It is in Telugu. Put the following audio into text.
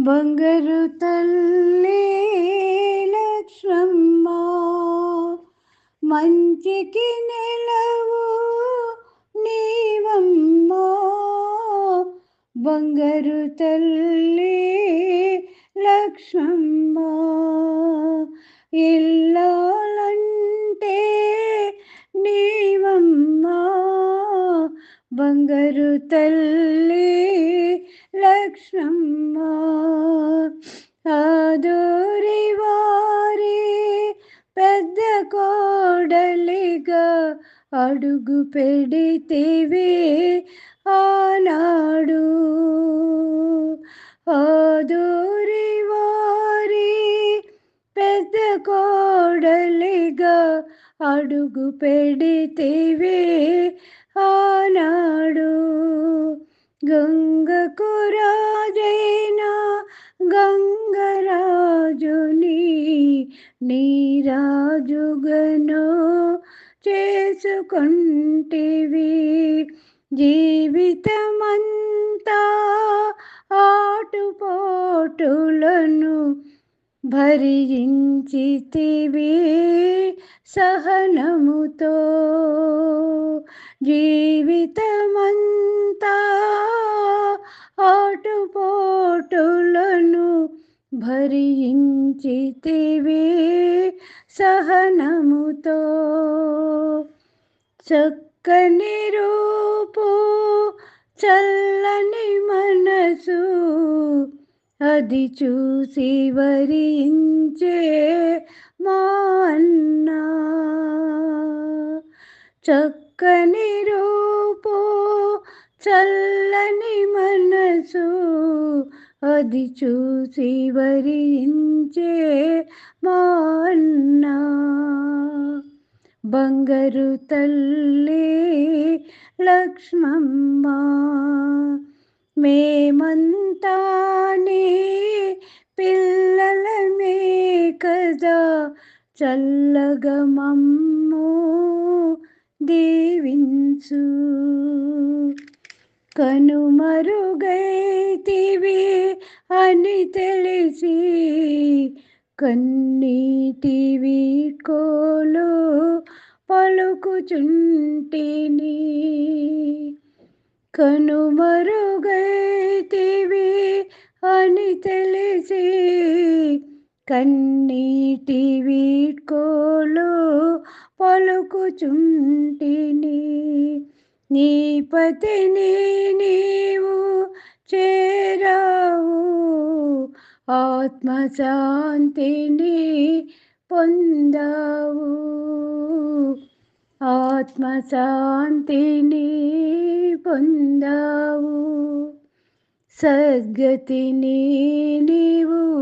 బంగారు తల్లి లక్ష్మమ్మ మంచికి నెలవు నీవమ్మ. బంగారు తల్లి లక్ష్మమ్మ ఇల్లాలంటే నీవమ్మ. బంగారు తల్లి లక్ష్మమ్మ ఆదోరి వారి పెద్ద కోడలిగా అడుగు పెడితేవి ఆనాడు. ఆదోరి వారి పెద్ద కోడలిగా అడుగు పెడితేవి ఆనాడు. గంగకు రాజైనా గంగరాజుని నీరాజుగను చేసుకుంటేవి. జీవితమంతా ఆటుపోటులను భరించితివి సహనముతో. జీవితమంతా భరించితివే సహనముతో. చక్కని రూపు చల్లని మనసు అది చూసి వరించే మా చక్కని రూపు చల్లని మనసు అది చూసి వరించే మాన్న బంగారు తల్లి లక్ష్మమ్మ మేమంతానే పిల్లలమే కదా. చల్లగా మమ్ము దీవించు. కనుమరుగైతివి అని తెలిసి కన్నీటివి కోలు పలుకుచుంటిని. కనుమరుగైతివి అని తెలిసి కన్నీటి వీడ్కోలు పలుకుచుంటిని. నీ పతిని నీవు చేరావు. ఆత్మశాంతిని పొందావు. ఆత్మశాంతిని పొందావు. సద్గతిని నీవు